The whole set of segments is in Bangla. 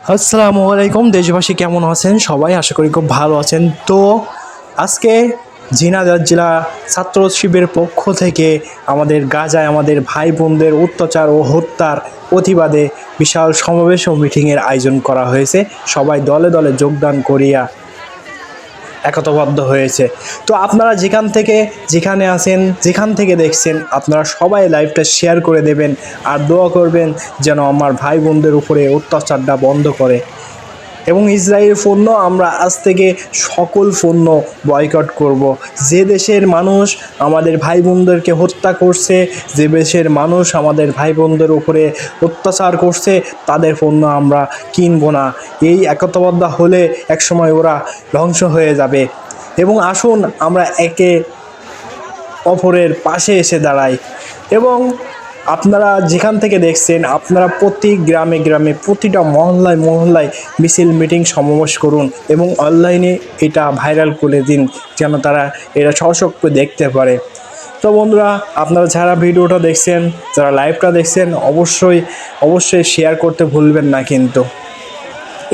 আসসালামু আলাইকুম, দেশবাসী কেমন আছেন? সবাই আশা করি খুব ভালো আছেন। তো আজকে ঝিনাদার জেলা ছাত্র শিবিরের পক্ষ থেকে আমাদের গাজায় আমাদের ভাই বোনদের অত্যাচার ও হত্যার প্রতিবাদে বিশাল সমাবেশ ও মিটিংয়ের আয়োজন করা হয়েছে। সবাই দলে দলে যোগদান করিয়া একতাবদ্ধ হয়েছে। তো আপনারা যেখান থেকে, যেখানে আছেন, যেখান থেকে দেখছেন, আপনারা সবাই লাইভটা শেয়ার করে দেবেন আর দোয়া করবেন যেন আমার ভাই বোনদের উপরে অত্যাচারটা বন্ধ করে। এবং ইসরায়েল পণ্য আমরা আজ থেকে সকল পণ্য বয়কট করব। যে দেশের মানুষ আমাদের ভাই বোনদেরকে হত্যা করছে, যে দেশের মানুষ আমাদের ভাই বোনদের উপরে অত্যাচার করছে, তাদের পণ্য আমরা কিনবো না। এই একতাবদ্ধ হলে একসময় ওরা ধ্বংস হয়ে যাবে। এবং আসুন আমরা একে অপরের পাশে এসে দাঁড়াই। এবং আপনারা যেখান থেকে দেখছেন, আপনারা প্রতি গ্রামে গ্রামে, প্রতিটা মহল্লায় মহল্লায় মিছিল, মিটিং সমাবেশ করুন এবং অনলাইনে এটা ভাইরাল করে দিন, যেন তারা এটা সশক্ত দেখতে পারে। তো বন্ধুরা, আপনারা যারা ভিডিওটা দেখছেন, যারা লাইভটা দেখছেন, অবশ্যই অবশ্যই শেয়ার করতে ভুলবেন না কিন্তু।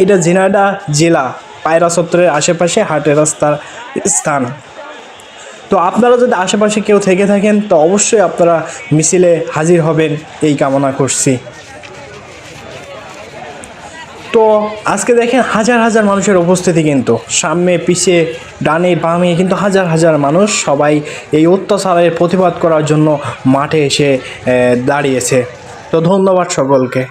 এটা ঝিনাইদহ জেলা পায়রা চত্বরের আশেপাশে হাটের রাস্তার স্থান। তো আপনারা যদি আশেপাশে কেউ থেকে থাকেন, তো অবশ্যই আপনারা মিছিলে হাজির হবেন, এই কামনা করছি। তো আজকে দেখেন হাজার হাজার মানুষের উপস্থিতি কিন্তু। সামনে, পিছে, ডানে, বামে কিন্তু হাজার হাজার মানুষ সবাই এই অত্যাচারের প্রতিবাদ করার জন্য মাঠে এসে দাঁড়িয়েছে। তো ধন্যবাদ সকলকে।